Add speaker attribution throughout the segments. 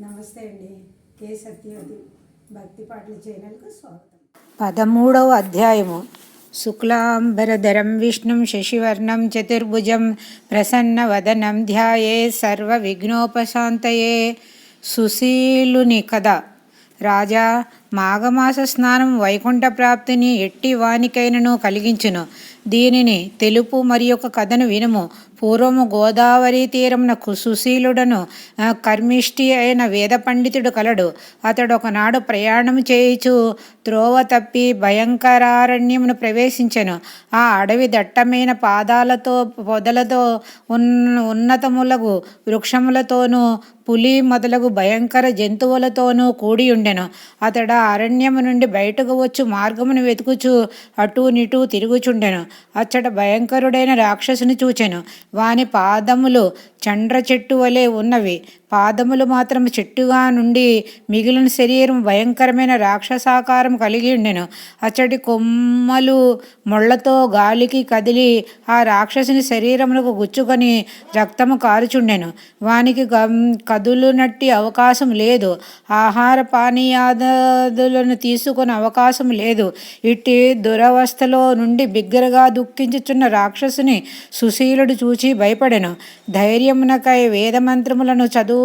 Speaker 1: నమస్తే అండి. కే సత్యవతి భక్తి పాటల ఛానల్కు స్వాగతం.
Speaker 2: పదమూడవ అధ్యాయము. శుక్లాంబరధరం విష్ణుం శశివర్ణం చతుర్భుజం ప్రసన్నవదనం ధ్యాయే సర్వ విఘ్నోపశాంతయే సుశీలుని కథ. రాజా మాఘమాస స్నానం వైకుంఠ ప్రాప్తిని ఎట్టి వానికైనను కలిగించును. దీనిని తెలుపు మరి ఒక కథను వినుము. పూర్వము గోదావరి తీరమున సుశీలుడను కర్మిష్టి అయిన వేద పండితుడు కలడు. అతడు ఒకనాడు ప్రయాణం చేయుచు త్రోవ తప్పి భయంకరారణ్యమును ప్రవేశించెను. ఆ అడవి దట్టమైన పాదాలతో పొదలతో ఉన్న ఉన్నతములగు వృక్షములతోనూ పులి మొదలగు భయంకర జంతువులతోనూ కూడి ఉండెను. అతడు అరణ్యము నుండి బయటకు వచ్చు మార్గమును వెతుకుచు అటూ నిటూ తిరుగుచుండెను. అచ్చట భయంకరుడైన రాక్షసుని చూచెను. వాని పాదములు చండ్ర చెట్టు వలె ఉన్నవి. పాదములు మాత్రం చెట్టుగా నుండి మిగిలిన శరీరం భయంకరమైన రాక్షసాకారం కలిగి ఉండెను. అచ్చటి కొమ్మలు ముళ్ళతో గాలికి కదిలి ఆ రాక్షసుని శరీరమునకు గుచ్చుకొని రక్తము కారుచుండెను. వానికి గం కదులునట్టి అవకాశం లేదు. ఆహార పానీయాదులను తీసుకునే అవకాశం లేదు. ఇట్టి దురవస్థలో నుండి బిగ్గరగా దుఃఖించుచున్న రాక్షసుని సుశీలుడు చూచి భయపడెను. ధైర్యమునకై వేదమంత్రములను చదువు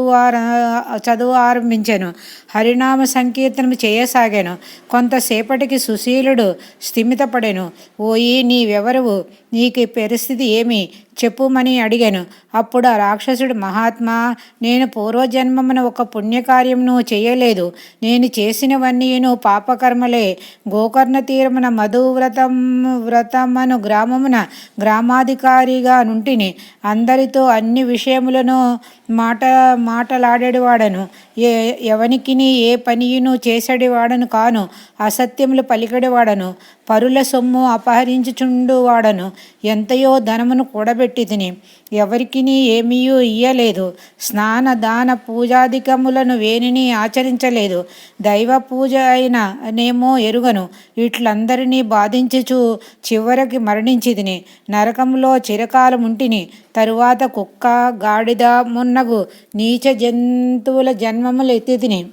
Speaker 2: చదువు ఆరంభించాను హరినామ సంకీర్తనం చేయసాగాను. కొంతసేపటికి సుశీలుడు స్థిమితపడెను. ఓయి నీవెవరువు? నీకు పరిస్థితి ఏమి? చెప్పుమని అడిగాను. అప్పుడు ఆ రాక్షసుడు మహాత్మా నేను పూర్వజన్మమున ఒక పుణ్యకార్యమును చేయలేదు. నేను చేసినవన్నీను పాపకర్మలే. గోకర్ణ తీరమున మధువ్రతం వ్రతమను గ్రామమున గ్రామాధికారిగా నుంటిని. అందరితో అన్ని విషయములను మాట మాటలాడేవాడను. ఏ ఎవనికిని ఏ పనియును చేసేవాడను కాను. అసత్యములు పలికడివాడను. పరుల సొమ్ము అపహరించుచుండు వాడను ఎంతయో ధనమును కూడబెట్టి తిని ఎవరికిని ఏమీయూ ఇయ్యలేదు. స్నాన దాన పూజాధికములను వేనిని ఆచరించలేదు. దైవ పూజ అయిన నేమో ఎరుగను. వీట్లందరినీ బాధించుచు చివరికి మరణించి తిని నరకంలో చిరకాలముంటిని. తరువాత కుక్క గాడిద మున్నగు నీచ జంతువుల జన్మములు ఎత్తి తిని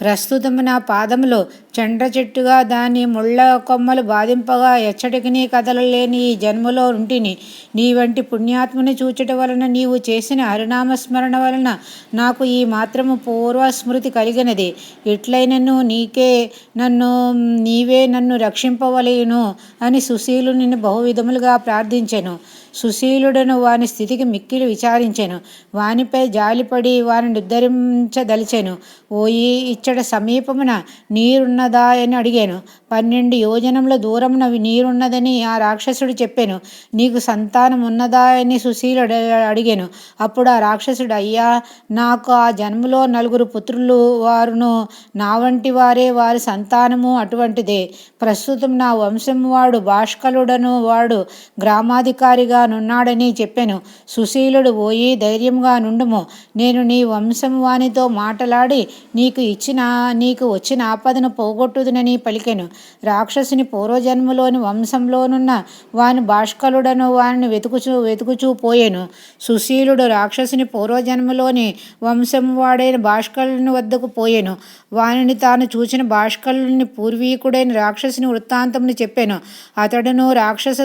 Speaker 2: ప్రస్తుతము నా పాదములు చండ్ర చెట్టుగా దాని ముళ్ళ కొమ్మలు బాధింపగా ఎచ్చటికి కదలలేని ఈ జన్మలో ఉంటిని. నీ వంటి పుణ్యాత్మని చూచట వలన నీవు చేసిన హరినామస్మరణ వలన నాకు ఈ మాత్రము పూర్వ స్మృతి కలిగినది. ఎట్లయినను నీకే నన్ను నీవే నన్ను రక్షింపవలేను అని సుశీలుని బహువిధములుగా ప్రార్థించాను. సుశీలుడను వాని స్థితికి మిక్కిలి విచారించాను. వానిపై జాలిపడి వారిని ఉద్ధరించదలిచాను. ఓయి ఇచ్చట సమీపమున నీరున్న ఉన్నదా అని అడిగాను. పన్నెండు యోజనముల దూరమున నీరున్నదని ఆ రాక్షసుడు చెప్పాను. నీకు సంతానం ఉన్నదా అని సుశీలుడు అడిగాను. అప్పుడు ఆ రాక్షసుడు అయ్యా నాకు ఆ జన్మలో నలుగురు పుత్రులు వారును నా వంటి వారే వారి సంతానము అటువంటిదే. ప్రస్తుతం నా వంశం వాడు భాష్కలుడను వాడు గ్రామాధికారిగా నున్నాడని చెప్పాను. సుశీలుడు పోయి ధైర్యంగా నుండుము. నేను నీ వంశం వానితో మాటలాడి నీకు ఇచ్చిన నీకు వచ్చిన ఆపదను పోగొట్టుదునని పలికాను. రాక్షసుని పూర్వజన్మలోని వంశంలోనున్న వాని భాష్కలుడను వారిని వెతుకుచూ వెతుకుచూ పోయాను. సుశీలుడు రాక్షసుని పూర్వజన్మలోని వంశం వాడైన భాష్కలుని వద్దకు పోయాను. వానిని తాను చూచిన భాష్కలుని పూర్వీకుడైన రాక్షసుని వృత్తాంతమును చెప్పాను. అతడును రాక్షస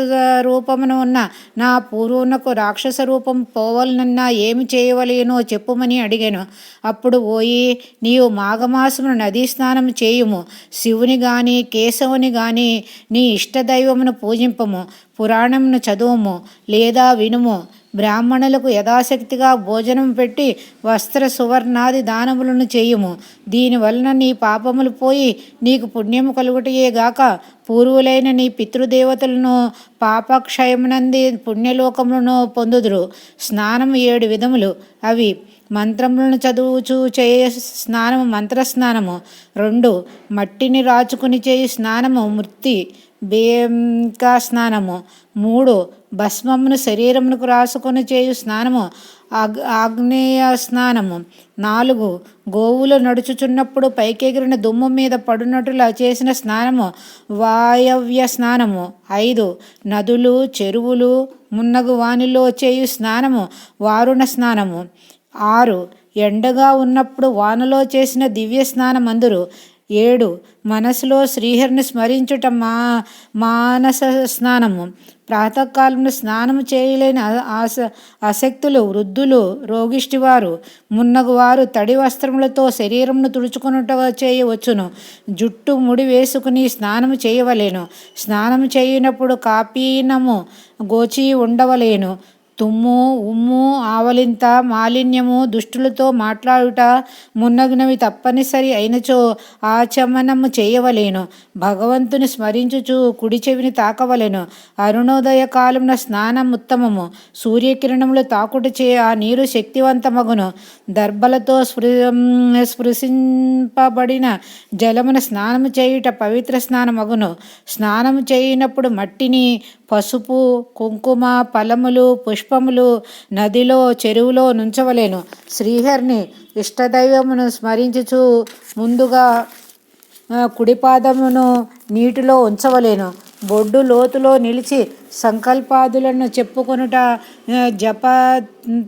Speaker 2: రూపమున ఉన్న నా పూర్వునకు రాక్షస రూపం పోవలనన్నా ఏమి చేయవలేనో చెప్పుమని అడిగాను. అప్పుడు ఓయి నీవు మాఘమాసమును నదీ స్నానం చేయుము. శివుని గాని కేశవుని గాని నీ ఇష్టదైవమును పూజింపము. పురాణమును చదువుము లేదా వినుము. బ్రాహ్మణులకు యథాశక్తిగా భోజనం పెట్టి వస్త్ర సువర్ణాది దానములను చేయుము. దీనివలన నీ పాపములు పోయి నీకు పుణ్యము కలుగుటయే గాక పూర్వులైన నీ పితృదేవతలను పాపక్షయమునంది పుణ్యలోకములను పొందుదురు. స్నానం ఏడు విధములు. అవి మంత్రములను చదువుచు చేయ స్నానము మంత్రస్నానము. రెండు మట్టిని రాచుకుని చేయి స్నానము మృతి బేంకా స్నానము. మూడు భస్మమును శరీరమునకు రాసుకొని చేయు స్నానము ఆగ్ ఆగ్నేయ స్నానము. నాలుగు గోవులు నడుచుచున్నప్పుడు పైకెగిరిన దుమ్ము మీద పడునట్టులా చేసిన స్నానము వాయవ్య స్నానము. ఐదు నదులు చెరువులు మున్నగు వానిలో చేయు స్నానము వారుణ స్నానము. ఆరు ఎండగా ఉన్నప్పుడు వానలో చేసిన దివ్య స్నానమందురు. ఏడు మనసులో శ్రీహరిని స్మరించుట మా మానస స్నానము. ప్రాతకాలంలో స్నానము చేయలేని ఆస అశక్తులు వృద్ధులు రోగిష్టివారు మున్నగువారు తడి వస్త్రములతో శరీరమును తుడుచుకున్నట చేయవచ్చును. జుట్టు ముడి వేసుకుని స్నానము చేయవలేను. స్నానము చేయనప్పుడు కాపీనము గోచి ఉండవలేను. తుమ్ము ఉమ్ము ఆవలింత మాలిన్యము దుష్టులతో మాట్లాడుట మున్నగునవి తప్పనిసరి అయినచో ఆచమనము చేయవలేను. భగవంతుని స్మరించుచు కుడి చెవిని తాకవలెను. అరుణోదయ కాలమున స్నానం ఉత్తమము. సూర్యకిరణములు తాకుట చే ఆ నీరు శక్తివంతమగును. దర్భలతో స్పృ స్పృశింపబడిన జలమున స్నానము చేయుట పవిత్ర స్నానమగును. స్నానము చేయనప్పుడు మట్టిని పసుపు కుంకుమ ఫలములు పుష్పములు నదిలో చెరువులో నుంచవలేను. శ్రీహరిని ఇష్టదైవమును స్మరించుచు ముందుగా కుడిపాదమును నీటిలో ఉంచవలేను. బొడ్డు లోతులో నిలిచి సంకల్పాదులను చెప్పుకొనుట జప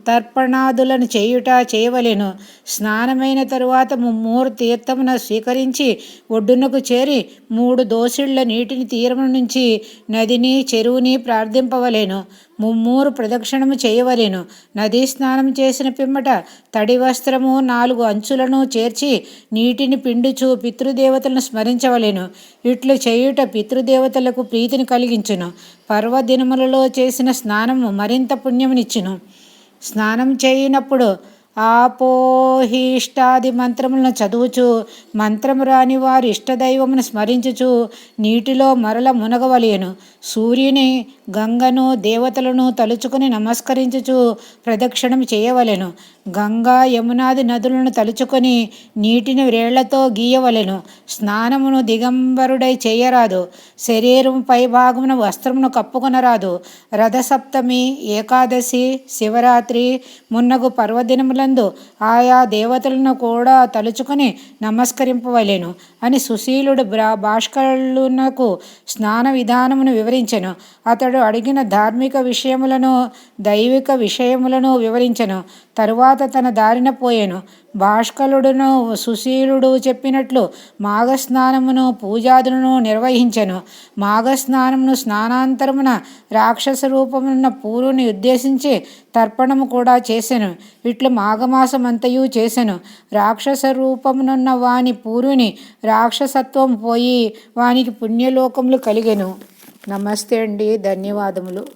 Speaker 2: తర్పణాదులను చేయుట చేయవలెను. స్నానమైన తరువాత ముమ్మూరు తీర్థమున స్వీకరించి ఒడ్డునకు చేరి మూడు దోసిళ్ళ నీటిని తీరము నుంచి నదిని చెరువుని ప్రార్థింపవలేను. ముమ్మూరు ప్రదక్షిణము చేయవలెను. నదీ స్నానం చేసిన పిమ్మట తడి వస్త్రము నాలుగు అంచులను చేర్చి నీటిని పిండుచు పితృదేవతలను స్మరించవలెను. ఇట్లు చేయుట పితృదేవతలకు ప్రీతిని కలిగించును. పర్వదినములలో చేసిన స్నానము మరింత పుణ్యమునిచ్చును. స్నానం చేయనప్పుడు ఆపోహిష్టాది మంత్రములను చదువుచు మంత్రము రాని వారు ఇష్టదైవమును స్మరించుచు నీటిలో మరల మునగవలేను సూర్యుని గంగను దేవతలను తలుచుకుని నమస్కరించుచు ప్రదక్షిణం చేయవలెను. గంగా యమునాది నదులను తలుచుకొని నీటిని వ్రేళ్ళతో గీయవలెను. స్నానమును దిగంబరుడై చేయరాదు. శరీరం పై భాగమున వస్త్రమును కప్పుకొనరాదు. రథసప్తమి ఏకాదశి శివరాత్రి మున్నగు పర్వదినములందు ఆయా దేవతలను కూడా తలుచుకొని నమస్కరింపవలెను అని సుశీలుడు బ్రా స్నాన విధానమును వివరించెను. అతడు అడిగిన ధార్మిక విషయములను దైవిక విషయములను వివరించెను. తరువాత తన దారిన పోయెను. భాష్కలుడును సుశీలుడు చెప్పినట్లు మాఘస్నానమును పూజాదులను నిర్వహించెను. మాఘస్నానమును స్నానాంతరమున రాక్షస రూపమున్న పూరుని ఉద్దేశించి తర్పణము కూడా చేసెను. ఇట్లు మాఘమాసమంతయు చేసెను. రాక్షస రూపమునున్న వాని పూరుని రాక్షసత్వం పోయి వానికి పుణ్యలోకములు కలిగెను. నమస్తే అండి ధన్యవాదములు.